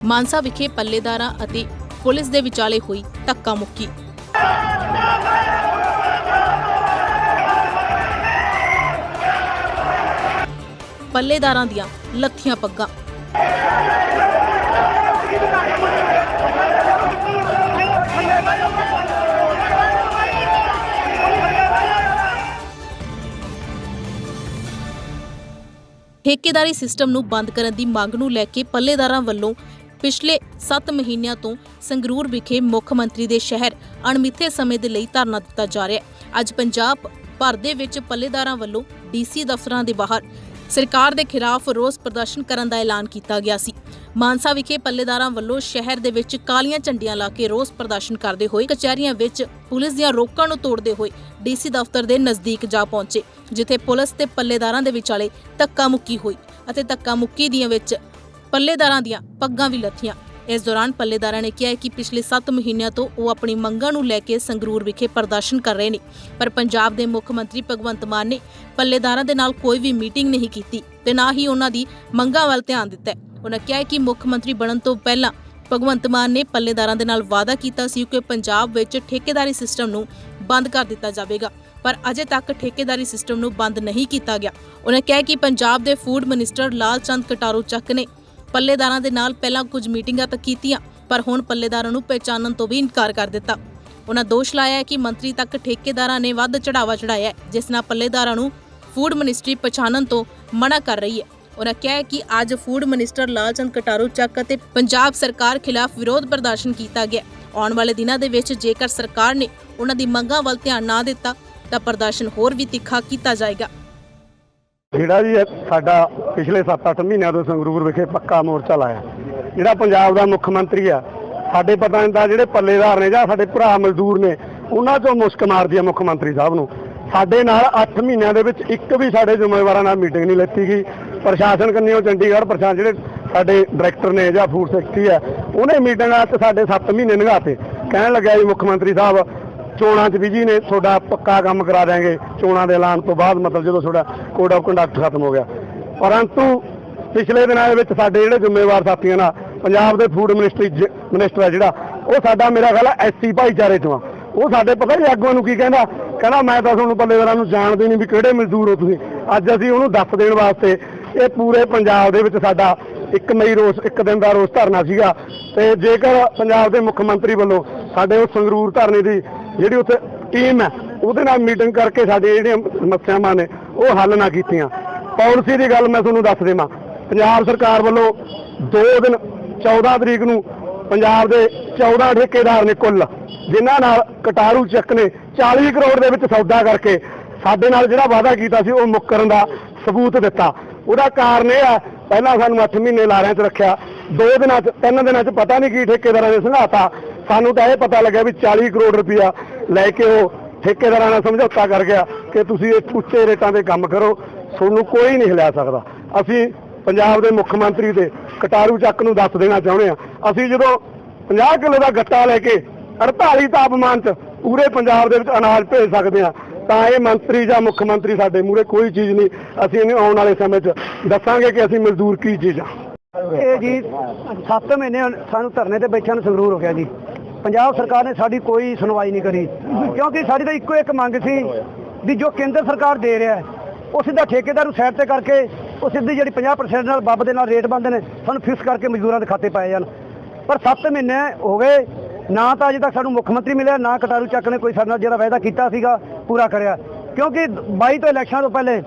ਮਾਨਸਾ ਵਿਖੇ ਪੱਲੇਦਾਰਾਂ ਅਤੇ ਪੁਲਿਸ ਦੇ ਵਿਚਾਲੇ ਹੋਈ ਧੱਕਾ ਮੁੱਕੀ। ਪੱਲੇਦਾਰਾਂ ਦੀਆਂ ਲੱਥੀਆਂ ਪੱਗਾਂ। ਠੇਕੇਦਾਰੀ ਸਿਸਟਮ ਨੂੰ ਬੰਦ ਕਰਨ ਦੀ ਮੰਗ ਨੂੰ ਲੈ ਕੇ ਪੱਲੇਦਾਰਾਂ ਵੱਲੋਂ ਪਿਛਲੇ 7 ਮਹੀਨਿਆਂ ਤੋਂ ਸੰਗਰੂਰ ਵਿਖੇ ਮੁੱਖ ਮੰਤਰੀ ਦੇ ਸ਼ਹਿਰ ਅਣਮਿੱਥੇ ਸਮੇਂ ਦੇ ਲਈ ਧਰਨਾ ਦਿੱਤਾ ਜਾ ਰਿਹਾ ਹੈ। ਅੱਜ ਪੰਜਾਬ ਭਰ ਦੇ ਵਿੱਚ ਪੱਲੇਦਾਰਾਂ ਵੱਲੋਂ ਡੀਸੀ ਦਫ਼ਤਰਾਂ ਦੇ ਬਾਹਰ ਸਰਕਾਰ ਦੇ ਖਿਲਾਫ ਰੋਸ ਪ੍ਰਦਰਸ਼ਨ ਕਰਨ ਦਾ ਐਲਾਨ ਕੀਤਾ ਗਿਆ ਸੀ। ਮਾਨਸਾ ਵਿਖੇ ਪੱਲੇਦਾਰਾਂ ਵੱਲੋਂ ਸ਼ਹਿਰ ਦੇ ਵਿੱਚ ਕਾਲੀਆਂ ਝੰਡੀਆਂ ਲਾ ਕੇ ਰੋਸ ਪ੍ਰਦਰਸ਼ਨ ਕਰਦੇ ਹੋਏ ਕਚਹਿਰੀਆਂ ਵਿੱਚ ਪੁਲਿਸ ਦੀਆਂ ਰੋਕਾਂ ਨੂੰ ਤੋੜਦੇ ਹੋਏ ਡੀਸੀ ਦਫ਼ਤਰ ਦੇ ਨਜ਼ਦੀਕ ਜਾ ਪਹੁੰਚੇ, ਜਿੱਥੇ ਪੁਲਿਸ ਤੇ ਪੱਲੇਦਾਰਾਂ ਦੇ ਵਿਚਾਲੇ ਧੱਕਾ ਮੁੱਕੀ ਹੋਈ ਅਤੇ ਧੱਕਾ ਮੁੱਕੀ ਦੀਆਂ ਵਿੱਚ ਪੱਲੇਦਾਰਾਂ ਦੀਆਂ ਪੱਗਾਂ ਵੀ ਲੱਥੀਆਂ। ਇਸ ਦੌਰਾਨ ਪੱਲੇਦਾਰਾਂ ਨੇ ਕਿਹਾ ਕਿ ਪਿਛਲੇ 7 ਮਹੀਨਿਆਂ ਤੋਂ ਉਹ ਆਪਣੀ ਮੰਗਾਂ ਨੂੰ ਲੈ ਕੇ ਸੰਗਰੂਰ ਵਿਖੇ ਪ੍ਰਦਰਸ਼ਨ ਕਰ ਰਹੇ ਨੇ, ਪਰ ਪੰਜਾਬ ਦੇ ਮੁੱਖ ਮੰਤਰੀ ਭਗਵੰਤ ਮਾਨ ਨੇ ਪੱਲੇਦਾਰਾਂ ਦੇ ਨਾਲ ਕੋਈ ਵੀ ਮੀਟਿੰਗ ਨਹੀਂ ਕੀਤੀ ਤੇ ਨਾ ਹੀ ਉਹਨਾਂ ਦੀ ਮੰਗਾਂ ਵੱਲ ਧਿਆਨ ਦਿੱਤਾ। ਉਹਨਾਂ ਕਿਹਾ ਕਿ ਮੁੱਖ ਮੰਤਰੀ ਬਣਨ ਤੋਂ ਪਹਿਲਾਂ ਭਗਵੰਤ ਮਾਨ ਨੇ ਪੱਲੇਦਾਰਾਂ ਦੇ ਨਾਲ ਵਾਅਦਾ ਕੀਤਾ ਸੀ ਕਿ ਪੰਜਾਬ ਵਿੱਚ ਠੇਕੇਦਾਰੀ ਸਿਸਟਮ ਨੂੰ ਬੰਦ ਕਰ ਦਿੱਤਾ ਜਾਵੇਗਾ, ਪਰ ਅਜੇ ਤੱਕ ਠੇਕੇਦਾਰੀ ਸਿਸਟਮ ਨੂੰ ਬੰਦ ਨਹੀਂ ਕੀਤਾ ਗਿਆ। ਉਹਨਾਂ ਕਿਹਾ ਕਿ ਪੰਜਾਬ ਦੇ food minister Lal Chand Kataruchak ਨੇ ਪੱਲੇਦਾਰਾਂ ਦੇ ਨਾਲ ਪਹਿਲਾਂ ਕੁਝ ਮੀਟਿੰਗਾਂ ਤਾਂ ਕੀਤੀਆਂ, ਪਰ ਹੁਣ ਪੱਲੇਦਾਰਾਂ ਨੂੰ ਪਹਿਚਾਨਣ ਤੋਂ ਵੀ ਇਨਕਾਰ ਕਰ ਦਿੱਤਾ। ਉਹਨਾਂ ਦੋਸ਼ ਲਾਇਆ ਹੈ ਕਿ ਮੰਤਰੀ ਤੱਕ ਠੇਕੇਦਾਰਾਂ ਨੇ ਵੱਧ ਚੜਾਵਾ ਚੜਾਇਆ ਜਿਸ ਨਾਲ ਪੱਲੇਦਾਰਾਂ ਨੂੰ ਫੂਡ ਮਿਨਿਸਟਰੀ ਪਛਾਣਨ ਤੋਂ ਮਨਾ ਕਰ ਰਹੀ ਹੈ। ਉਹਨਾਂ ਕਿਹਾ ਕਿ ਅੱਜ ਫੂਡ ਮਿਨਿਸਟਰ ਲਾਲਚੰਦ ਕਟਾਰੂ ਚੱਕ ਅਤੇ ਪੰਜਾਬ ਸਰਕਾਰ ਖਿਲਾਫ ਵਿਰੋਧ ਪ੍ਰਦਰਸ਼ਨ ਕੀਤਾ ਗਿਆ ਆਉਣ ਵਾਲੇ ਦਿਨਾਂ ਦੇ ਵਿੱਚ ਜੇਕਰ ਸਰਕਾਰ ਨੇ ਉਹਨਾਂ ਦੀ ਮੰਗਾਂ ਵੱਲ ਧਿਆਨ ਨਾ ਦਿੱਤਾ, ਤਾਂ ਪ੍ਰਦਰਸ਼ਨ ਹੋਰ ਵੀ ਤਿੱਖਾ ਕੀਤਾ ਜਾਏਗਾ। ਜਿਹੜਾ ਜੀ ਸਾਡਾ ਪਿਛਲੇ 7-8 ਮਹੀਨਿਆਂ ਤੋਂ ਸੰਗਰੂਰ ਵਿਖੇ ਪੱਕਾ ਮੋਰਚਾ ਲਾਇਆ। ਜਿਹੜਾ ਪੰਜਾਬ ਦਾ ਮੁੱਖ ਮੰਤਰੀ ਆ, ਸਾਡੇ ਪਤਾ ਨਹੀਂ ਤਾਂ ਜਿਹੜੇ ਪੱਲੇਦਾਰ ਨੇ ਜਾਂ ਸਾਡੇ ਭਰਾ ਮਜ਼ਦੂਰ ਨੇ, ਉਹਨਾਂ ਚੋਂ ਮੁਸਕ ਮਾਰਦੀ ਆ ਮੁੱਖ ਮੰਤਰੀ ਸਾਹਿਬ ਨੂੰ। ਸਾਡੇ ਨਾਲ 8 ਮਹੀਨਿਆਂ ਦੇ ਵਿੱਚ ਇੱਕ ਵੀ ਸਾਡੇ ਜ਼ਿੰਮੇਵਾਰਾਂ ਨਾਲ ਮੀਟਿੰਗ ਨਹੀਂ ਲੈਤੀ ਗਈ। ਪ੍ਰਸ਼ਾਸਨ ਕੰਨਿਓ ਚੰਡੀਗੜ੍ਹ ਪ੍ਰਸ਼ਾਸਨ ਜਿਹੜੇ ਸਾਡੇ ਡਾਇਰੈਕਟਰ ਨੇ ਜਾਂ ਫੂਡ ਸੈਕਟਰੀ ਆ, ਉਹਨੇ ਮੀਟਿੰਗਾਂ 'ਚ ਸਾਡੇ 7 ਮਹੀਨੇ ਨਿਗਾਤੇ ਕਹਿਣ ਲੱਗਿਆ ਜੀ ਮੁੱਖ ਮੰਤਰੀ ਸਾਹਿਬ ਚੋਣਾਂ 'ਚ ਬਿਜ਼ੀ ਨੇ, ਤੁਹਾਡਾ ਪੱਕਾ ਕੰਮ ਕਰਾ ਦਿਆਂਗੇ। ਚੋਣਾਂ ਦੇ ਐਲਾਨ ਤੋਂ ਬਾਅਦ ਮਤਲਬ ਜਦੋਂ ਤੁਹਾਡਾ ਕੋਡ ਆਫ ਕੰਡਕਟ ਖਤਮ ਹੋ ਗਿਆ। ਪਰੰਤੂ ਪਿਛਲੇ ਦਿਨਾਂ ਦੇ ਵਿੱਚ ਸਾਡੇ ਜਿਹੜੇ ਜ਼ਿੰਮੇਵਾਰ ਸਾਥੀਆਂ ਨਾਲ, ਪੰਜਾਬ ਦੇ ਫੂਡ ਮਿਨਿਸਟਰੀ ਜ- ਮਿਨਿਸਟਰ ਹੈ ਜਿਹੜਾ, ਉਹ ਸਾਡਾ, ਮੇਰਾ ਖਿਆਲ ਹੈ ਐਸਸੀ ਭਾਈਚਾਰੇ ਚੋਂ ਆ। ਉਹ ਸਾਡੇ ਪਤਾ ਹੀ ਆਗੂਆਂ ਨੂੰ ਕੀ ਕਹਿੰਦਾ? ਕਹਿੰਦਾ, ਮੈਂ ਤਾਂ ਤੁਹਾਨੂੰ ਪੱਲੇਦਾਰਾਂ ਨੂੰ ਜਾਣਦੇ ਨਹੀਂ ਵੀ ਕਿਹੜੇ ਮਜ਼ਦੂਰ ਹੋ ਤੁਸੀਂ। ਅੱਜ ਅਸੀਂ ਉਹਨੂੰ ਦੱਸ ਦੇਣ ਵਾਸਤੇ, ਇਹ ਪੂਰੇ ਪੰਜਾਬ ਦੇ ਵਿੱਚ ਸਾਡਾ ਇੱਕ ਮਈ ਰੋਸ, ਇੱਕ ਦਿਨ ਦਾ ਰੋਸ ਧਰਨਾ ਸੀਗਾ। ਤੇ ਜੇਕਰ ਪੰਜਾਬ ਦੇ ਮੁੱਖ ਮੰਤਰੀ ਵੱਲੋਂ ਸਾਡੇ ਉਹ ਸੰਗਰੂਰ ਧਰਨੇ ਦੀ ਜਿਹੜੀ ਉੱਥੇ ਟੀਮ ਹੈ, ਉਹਦੇ ਨਾਲ ਮੀਟਿੰਗ ਕਰਕੇ ਸਾਡੇ ਜਿਹੜੀਆਂ ਸਮੱਸਿਆਵਾਂ ਨੇ, ਉਹ ਹੱਲ ਨਾ ਕੀਤੀਆਂ। ਪਾਲਿਸੀ ਦੀ ਗੱਲ ਮੈਂ ਤੁਹਾਨੂੰ ਦੱਸ ਦੇਵਾਂ। ਪੰਜਾਬ ਸਰਕਾਰ ਵੱਲੋਂ 2 ਦਿਨ 14 ਤਰੀਕ ਨੂੰ ਪੰਜਾਬ ਦੇ 14 ਠੇਕੇਦਾਰ ਨੇ ਕੁੱਲ, ਜਿਨ੍ਹਾਂ ਨਾਲ ਕਟਾਰੂ ਚੱਕ ਨੇ 40 ਕਰੋੜ ਦੇ ਵਿੱਚ ਸੌਦਾ ਕਰਕੇ ਸਾਡੇ ਨਾਲ ਜਿਹੜਾ ਵਾਅਦਾ ਕੀਤਾ ਸੀ, ਉਹ ਮੁੱਕਰਨ ਦਾ ਸਬੂਤ ਦਿੱਤਾ। ਉਹਦਾ ਕਾਰਨ ਇਹ ਆ ਪਹਿਲਾਂ ਸਾਨੂੰ 8 ਮਹੀਨੇ ਲਾਰਿਆਂ 'ਚ ਰੱਖਿਆ, ਦੋ ਦਿਨਾਂ 'ਚ, ਤਿੰਨ ਦਿਨਾਂ 'ਚ ਪਤਾ ਨਹੀਂ ਕੀ ਠੇਕੇਦਾਰਾਂ ਨੇ ਸੰਘਾਤਾ ਸਾਨੂੰ ਤਾਂ ਇਹ ਪਤਾ ਲੱਗਿਆ ਵੀ 40 ਕਰੋੜ ਰੁਪਇਆ ਲੈ ਕੇ ਉਹ ਠੇਕੇਦਾਰਾਂ ਨਾਲ ਸਮਝੌਤਾ ਕਰ ਗਿਆ ਕਿ ਤੁਸੀਂ ਇਹ ਉੱਚੇ ਰੇਟਾਂ ਤੇ ਕੰਮ ਕਰੋ, ਤੁਹਾਨੂੰ ਕੋਈ ਨਹੀਂ ਹਿਲਾ ਸਕਦਾ। ਅਸੀਂ ਪੰਜਾਬ ਦੇ ਮੁੱਖ ਮੰਤਰੀ ਦੇ ਕਟਾਰੂ ਚੱਕ ਨੂੰ ਦੱਸ ਦੇਣਾ ਚਾਹੁੰਦੇ ਆ ਅਸੀਂ ਜਦੋਂ 50 ਕਿਲੋ ਦਾ ਗੱਟਾ ਲੈ ਕੇ 48 ਤਾਪਮਾਨ 'ਚ ਪੂਰੇ ਪੰਜਾਬ ਦੇ ਵਿੱਚ ਅਨਾਜ ਭੇਜ ਸਕਦੇ ਆ ਤਾਂ ਇਹ ਮੰਤਰੀ ਜਾਂ ਮੁੱਖ ਮੰਤਰੀ ਸਾਡੇ ਮੂਹਰੇ ਕੋਈ ਚੀਜ਼ ਨਹੀਂ। ਅਸੀਂ ਇਹਨੂੰ ਆਉਣ ਵਾਲੇ ਸਮੇਂ 'ਚ ਦੱਸਾਂਗੇ ਕਿ ਅਸੀਂ ਮਜ਼ਦੂਰ ਕੀ ਚੀਜ਼ਾਂ ਆ। ਇਹ ਜੀ 7 ਮਹੀਨੇ ਸਾਨੂੰ ਧਰਨੇ ਤੇ ਬੈਠਿਆਂ ਨੂੰ ਸੰਗਰੂਰ ਹੋ ਗਿਆ ਜੀ। ਪੰਜਾਬ ਸਰਕਾਰ ਨੇ ਸਾਡੀ ਕੋਈ ਸੁਣਵਾਈ ਨਹੀਂ ਕਰੀ। ਕਿਉਂਕਿ ਸਾਡੀ ਤਾਂ ਇੱਕੋ ਇੱਕ ਮੰਗ ਸੀ ਵੀ ਜੋ ਕੇਂਦਰ ਸਰਕਾਰ ਦੇ ਰਿਹਾ ਹੈ, ਉਹ ਸਿੱਧਾ ਠੇਕੇਦਾਰ ਨੂੰ ਸਾਈਡ ਤੇ ਕਰਕੇ ਉਹ ਸਿੱਧੀ ਜਿਹੜੀ 50% ਨਾਲ ਬੱਬ ਦੇ ਨਾਲ ਰੇਟ ਬੰਦੇ ਨੇ, ਸਾਨੂੰ ਫਿਕਸ ਕਰਕੇ ਮਜ਼ਦੂਰਾਂ ਦੇ ਖਾਤੇ ਪਾਏ ਜਾਣ। ਪਰ 7 ਮਹੀਨੇ ਹੋ ਗਏ, ਨਾ ਤਾਂ ਅਜੇ ਤੱਕ ਸਾਨੂੰ ਮੁੱਖ ਮੰਤਰੀ ਮਿਲਿਆ, ਨਾ ਕਟਾਰੂ ਚੱਕ ਨੇ ਕੋਈ ਸਾਡੇ ਨਾਲ ਜਿਹੜਾ ਵਾਅਦਾ ਕੀਤਾ ਸੀਗਾ, ਪੂਰਾ ਕਰਿਆ। ਕਿਉਂਕਿ 22 ਤੋਂ ਇਲੈਕਸ਼ਨ ਤੋਂ ਪਹਿਲੇ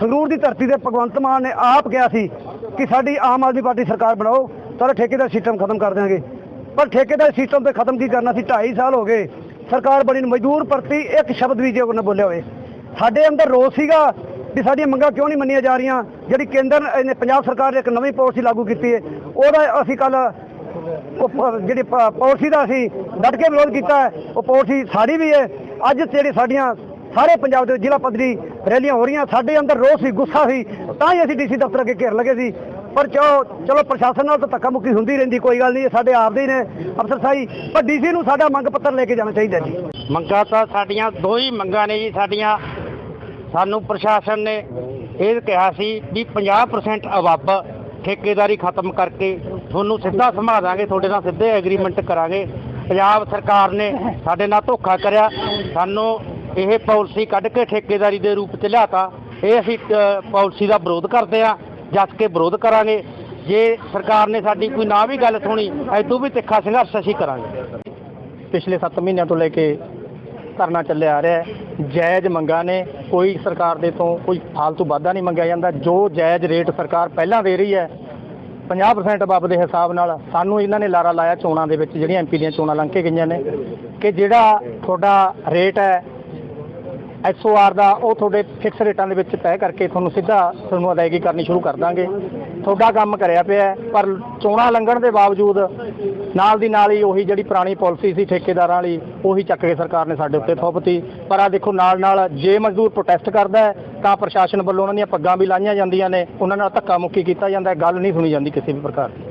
ਸੰਗਰੂਰ ਦੀ ਧਰਤੀ ਤੇ ਭਗਵੰਤ ਮਾਨ ਨੇ ਆਪ ਕਿਹਾ ਸੀ ਕਿ ਸਾਡੀ ਆਮ ਆਦਮੀ ਪਾਰਟੀ ਸਰਕਾਰ ਬਣਾਓ, ਤੁਹਾਡਾ ਠੇਕੇਦਾਰ ਸਿਸਟਮ ਖਤਮ ਕਰ ਦਿਆਂਗੇ। ਪਰ ਠੇਕੇਦਾਰ ਸਿਸਟਮ ਤੇ ਖਤਮ ਕੀ ਕਰਨਾ ਸੀ? 2.5 ਸਾਲ ਹੋ ਗਏ। ਸਰਕਾਰ ਬਣੀ ਨੂੰ ਮਜ਼ਦੂਰ ਪ੍ਰਤੀ ਇੱਕ ਸ਼ਬਦ ਵੀ ਜੇ ਉਹਨੇ ਬੋਲਿਆ ਹੋਵੇ। ਸਾਡੇ ਅੰਦਰ ਰੋਸ ਸੀਗਾ ਵੀ ਸਾਡੀਆਂ ਮੰਗਾਂ ਕਿਉਂ ਨਹੀਂ ਮੰਨੀਆਂ ਜਾ ਰਹੀਆਂ? ਜਿਹੜੀ ਕੇਂਦਰ ਨੇ ਪੰਜਾਬ ਸਰਕਾਰ ਨੇ ਇੱਕ ਨਵੀਂ ਪਾਲਿਸੀ ਲਾਗੂ ਕੀਤੀ ਹੈ ਉਹਦਾ ਅਸੀਂ ਕੱਲ ਜਿਹੜੀ ਪ- ਪਾਲਿਸੀ ਦਾ ਅਸੀਂ ਡਟ ਕੇ ਵਿਰੋਧ ਕੀਤਾ ਹੈ। ਉਹ ਪਾਲਿਸੀ ਸਾਡੀ ਵੀ ਹੈ ਅੱਜ ਜਿਹੜੀ ਸਾਡੀਆਂ ਸਾਰੇ ਪੰਜਾਬ ਦੇ ਜ਼ਿਲ੍ਹਾ ਪੱਧਰੀ ਰੈਲੀਆਂ ਹੋ ਰਹੀਆਂ, ਸਾਡੇ ਅੰਦਰ ਰੋਸ ਸੀ, ਗੁੱਸਾ ਸੀ। ਤਾਂ ਹੀ ਅਸੀਂ ਡੀਸੀ ਦਫ਼ਤਰ ਅੱਗੇ ਘੇਰ ਲਗੇ ਸੀ। ਪਰ ਚਲੋ ਚਲੋ ਪ੍ਰਸ਼ਾਸਨ ਨਾਲ ਤਾਂ ਧੱਕਾ ਮੁੱਕੀ ਹੁੰਦੀ ਰਹਿੰਦੀ ਕੋਈ ਗੱਲ ਨਹੀਂ ਸਾਡੇ ਆਪਦੇ ਹੀ ਨੇ। ਅਫਸਰ ਸਾਈ ਪਰ ਡੀਸੀ ਨੂੰ ਸਾਡਾ ਮੰਗ ਪੱਤਰ ਲੈ ਕੇ ਜਾਣਾ ਚਾਹੀਦਾ ਜੀ। ਮੰਗਾਂ ਤਾਂ ਸਾਡੀਆਂ ਦੋ ਹੀ ਮੰਗਾਂ ਨੇ ਜੀ ਸਾਡੀਆਂ। ਸਾਨੂੰ ਪ੍ਰਸ਼ਾਸਨ ਨੇ ਇਹ ਕਿਹਾ ਸੀ ਵੀ 50% ਅਵਾਬ ਠੇਕੇਦਾਰੀ ਖਤਮ ਕਰਕੇ ਤੁਹਾਨੂੰ ਸਿੱਧਾ ਸਮਾ ਦਾਂਗੇ ਤੁਹਾਡੇ ਨਾਲ ਸਿੱਧੇ ਐਗਰੀਮੈਂਟ ਕਰਾਂਗੇ। ਪੰਜਾਬ ਸਰਕਾਰ ਨੇ ਸਾਡੇ ਨਾਲ ਧੋਖਾ ਕਰਿਆ। ਸਾਨੂੰ ਇਹ ਪਾਲਿਸੀ ਕੱਢ ਕੇ ਠੇਕੇਦਾਰੀ ਦੇ ਰੂਪ 'ਚ ਲਿਆਤਾ। ਇਹ ਅਸੀਂ ਅ, ਪਾਲਿਸੀ ਦਾ ਵਿਰੋਧ ਕਰਦੇ ਆ ਜੱਸ ਕੇ ਵਿਰੋਧ ਕਰਾਂਗੇ। ਜੇ ਸਰਕਾਰ ਨੇ ਸਾਡੀ ਕੋਈ ਨਾ ਵੀ ਗੱਲ ਸੁਣੀ, ਐਦੋਂ ਵੀ ਤਿੱਖਾ ਸੰਘਰਸ਼ ਅਸੀਂ ਕਰਾਂਗੇ। ਪਿਛਲੇ 7 ਮਹੀਨਿਆਂ ਤੋਂ ਲੈ ਕੇ ਧਰਨਾ ਚੱਲਿਆ ਆ ਰਿਹਾ ਜਾਇਜ਼ ਮੰਗਾਂ ਨੇ, ਕੋਈ ਸਰਕਾਰ ਦੇ ਤੋਂ ਕੋਈ ਫਾਲਤੂ ਵਾਧਾ ਨਹੀਂ ਮੰਗਿਆ ਜਾਂਦਾ। ਜੋ ਜਾਇਜ਼ ਰੇਟ ਸਰਕਾਰ ਪਹਿਲਾਂ ਦੇ ਰਹੀ ਹੈ 50% ਅਬਵ ਦੇ ਹਿਸਾਬ ਨਾਲ ਸਾਨੂੰ ਇਹਨਾਂ ਨੇ ਲਾਰਾ ਲਾਇਆ ਚੋਣਾਂ ਦੇ ਵਿੱਚ, ਜਿਹੜੀਆਂ ਐਮਪੀ ਦੀਆਂ ਚੋਣਾਂ ਲੰਘ ਕੇ ਗਈਆਂ ਨੇ। ਕਿ ਜਿਹੜਾ ਤੁਹਾਡਾ ਰੇਟ ਹੈ ਐਸਓਆਰ ਦਾ ਉਹ ਤੁਹਾਡੇ ਫਿਕਸ ਰੇਟਾਂ ਦੇ ਵਿੱਚ ਤੈਅ ਕਰਕੇ ਤੁਹਾਨੂੰ ਸਿੱਧਾ ਤੁਹਾਨੂੰ ਅਦਾਇਗੀ ਕਰਨੀ ਸ਼ੁਰੂ ਕਰ ਦਾਂਗੇ। ਤੁਹਾਡਾ ਕੰਮ ਕਰਿਆ ਪਿਆ ਪਰ ਚੋਣਾਂ ਲੰਘਣ ਦੇ ਬਾਵਜੂਦ ਨਾਲ ਦੀ ਨਾਲ ਹੀ ਉਹੀ ਜਿਹੜੀ ਪੁਰਾਣੀ ਪਾਲਿਸੀ ਸੀ ਠੇਕੇਦਾਰਾਂ ਵਾਲੀ, ਉਹੀ ਚੱਕ ਕੇ ਸਰਕਾਰ ਨੇ ਸਾਡੇ ਉੱਤੇ ਥੋਪਤੀ ਪਰ ਆ ਦੇਖੋ ਨਾਲ ਨਾਲ ਜੇ ਮਜ਼ਦੂਰ ਪ੍ਰੋਟੈਸਟ ਕਰਦਾ ਹੈ, ਤਾਂ ਪ੍ਰਸ਼ਾਸਨ ਵੱਲੋਂ ਉਹਨਾਂ ਦੀਆਂ ਪੱਗਾਂ ਵੀ ਲਾਈਆਂ ਜਾਂਦੀਆਂ ਨੇ, ਉਹਨਾਂ ਨਾਲ ਧੱਕਾ ਮੁੱਕੀ ਕੀਤਾ ਜਾਂਦਾ ਗੱਲ ਨਹੀਂ ਸੁਣੀ ਜਾਂਦੀ ਕਿਸੇ ਵੀ ਪ੍ਰਕਾਰ ਦੀ।